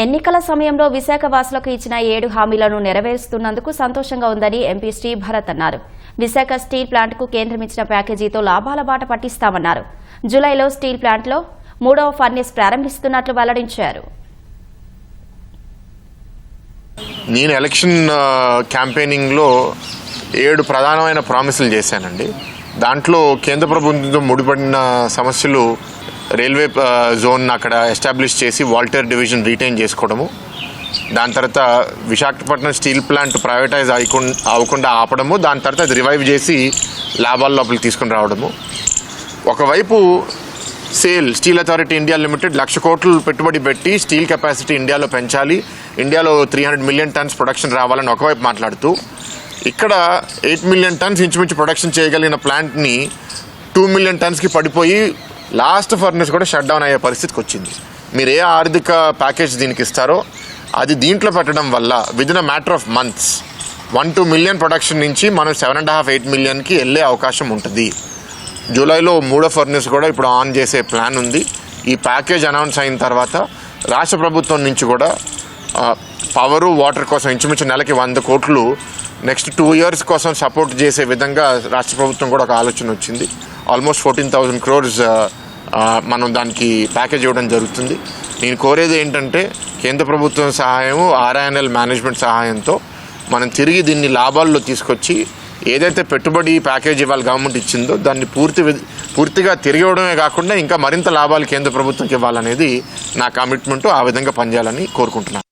ఎన్నికల సమయంలో విశాఖ వాసులకు ఇచ్చిన ఏడు హామీలను నెరవేరుస్తున్నందుకు సంతోషంగా ఉందని ఎంపీ శ్రీభరత్ అన్నారు. విశాఖ స్టీల్ ప్లాంట్కు కేంద్రం ఇచ్చిన ప్యాకేజీతో లాభాల బాట పట్టిస్తామన్నారు. జూలైలో స్టీల్ ప్లాంట్లో మూడవ ఫర్నేస్ ప్రారంభిస్తున్నట్లు వెల్లడించారు. నేను ఎలక్షన్ క్యాంపెయినింగ్లో ఏడు ప్రధానమైన ప్రామిసులు చేశానండి. దాంట్లో కేంద్ర ప్రభుత్వంతో ముడిపడిన సమస్యలు రైల్వే జోన్ అక్కడ ఎస్టాబ్లిష్ చేసి వాల్టర్ డివిజన్ రీటైన్ చేసుకోవడము. దాని తర్వాత విశాఖపట్నం స్టీల్ ప్లాంట్ ప్రైవేటైజ్ అయ్యకుండా అవ్వకుండా ఆపడము. దాని తర్వాత అది రివైవ్ చేసి లాభాల లోపలికి తీసుకుని రావడము. ఒకవైపు SAIL Steel Authority India Limited లక్ష కోట్లు పెట్టుబడి పెట్టి స్టీల్ కెపాసిటీ ఇండియాలో పెంచాలి. ఇండియాలో three hundred million tons production రావాలని ఒకవైపు మాట్లాడుతూ ఇక్కడ ఎయిట్ మిలియన్ టన్స్ ఇంచుమించు ప్రొడక్షన్ చేయగలిగిన ప్లాంట్ని టూ మిలియన్ టన్స్కి పడిపోయి లాస్ట్ ఫర్నెస్ కూడా షట్ డౌన్ అయ్యే పరిస్థితికి వచ్చింది. మీరు ఏ ఆర్థిక ప్యాకేజ్ దీనికి ఇస్తారో అది దీంట్లో పెట్టడం వల్ల within a matter of months one two million production నుంచి మనం సెవెన్ అండ్ హాఫ్ ఎయిట్ మిలియన్కి వెళ్ళే అవకాశం ఉంటుంది. జూలైలో మూడో ఫర్నెస్ కూడా ఇప్పుడు ఆన్ చేసే ప్లాన్ ఉంది. ఈ ప్యాకేజ్ అనౌన్స్ అయిన తర్వాత రాష్ట్ర ప్రభుత్వం నుంచి కూడా పవరు వాటర్ కోసం ఇంచుమించు నెలకి వంద కోట్లు నెక్స్ట్ టూ ఇయర్స్ కోసం సపోర్ట్ చేసే విధంగా రాష్ట్ర ప్రభుత్వం కూడా ఒక ఆలోచన వచ్చింది. ఆల్మోస్ట్ ఫోర్టీన్ థౌజండ్ క్రోర్స్ మనం దానికి ప్యాకేజ్ ఇవ్వడం జరుగుతుంది. నేను కోరేది ఏంటంటే కేంద్ర ప్రభుత్వం సహాయము ఆర్ఐఎన్ఎల్ మేనేజ్మెంట్ సహాయంతో మనం తిరిగి దీన్ని లాభాల్లో తీసుకొచ్చి ఏదైతే పెట్టుబడి ప్యాకేజ్ ఇవాళ గవర్నమెంట్ ఇచ్చిందో దాన్ని పూర్తి పూర్తిగా తిరిగి ఇవ్వడమే కాకుండా ఇంకా మరింత లాభాలు కేంద్ర ప్రభుత్వంకి ఇవ్వాలనేది నా కమిట్మెంట్ ఆ విధంగా పనిచేయాలని కోరుకుంటున్నాను.